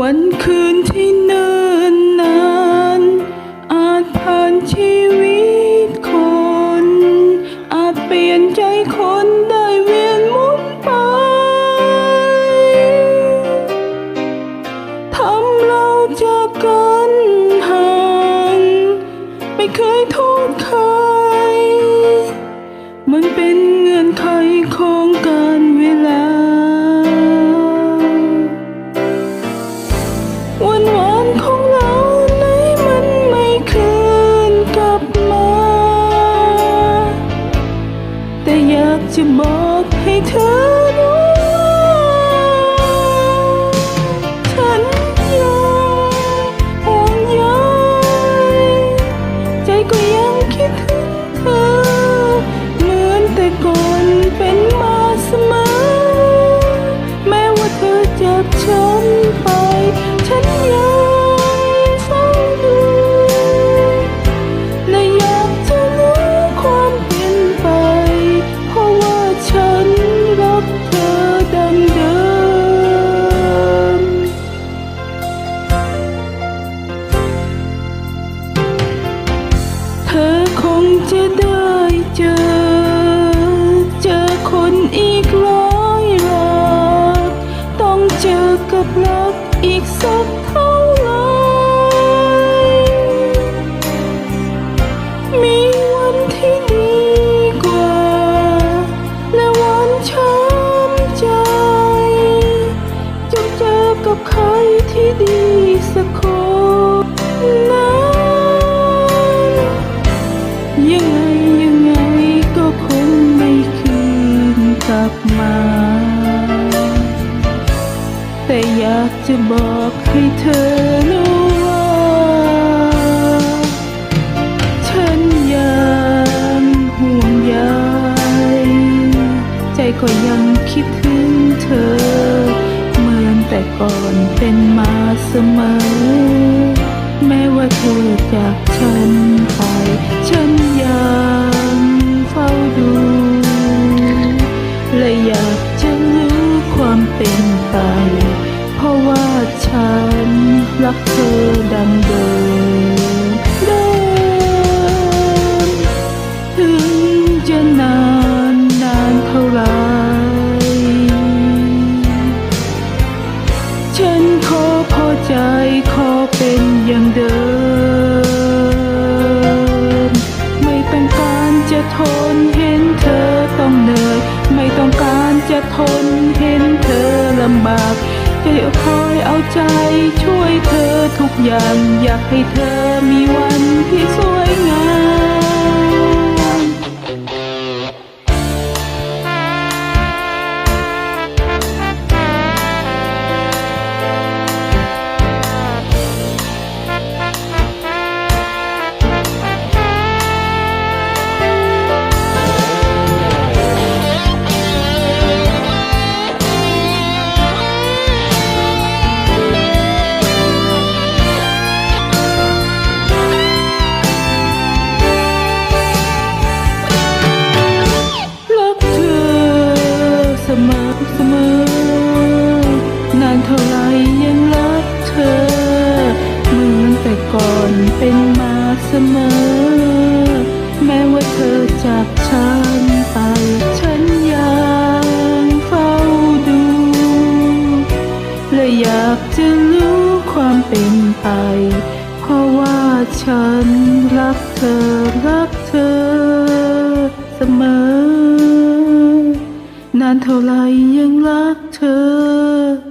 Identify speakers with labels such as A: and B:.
A: วันคืนที่เนิ่นนาน อาจผ่านชีวิตคน อาจเปลี่ยนใจคนได้เวียนมุนไป ทำเราจากกันห่าง ไม่เคยโทษใคร มันเป็นเงื่อนไขของกา เรัก แต่อยากจะบอกให้เธอรู้ว่า ฉันยังห่วงใยใจก็ยังคิดถึงเธอ เหมือนแต่ก่อนเป็นมาเสมอ แม้ว่าเธอจากฉันไป ฉันยังเฝ้าดู รักเธอดังเดิมเดิมถึงจะนานนานเท่าไร ฉันขอพอใจขอเป็นอย่างเดิม ไม่ต้องการจะทนเห็นเธอต้องเหนื่อย ไม่ต้องการจะทนเห็นเธอลำบาก จะคอยเอาใจช่วยเธอทุกอย่าง อยากให้เธอมีวันที่สวยงาม เสมอ แม้ว่าเธอจากฉันไปฉันยังเฝ้าดู และอยากจะรู้ความเป็นไป เพราะว่าฉันรักเธอรักเธอเสมอ นานเท่าไรยังรักเธอ